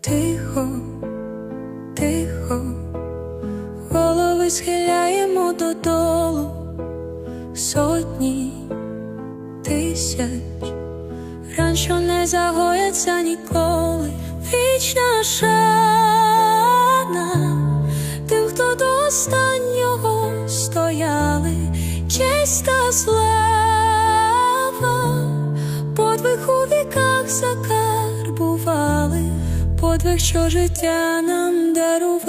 Тихо, тихо, голови схиляємо додолу сотні тисяч, ран, не загояться ніколи, вічна шана тим, хто до останнього стояли, чиста та. Подвиг, що життя нам дарував.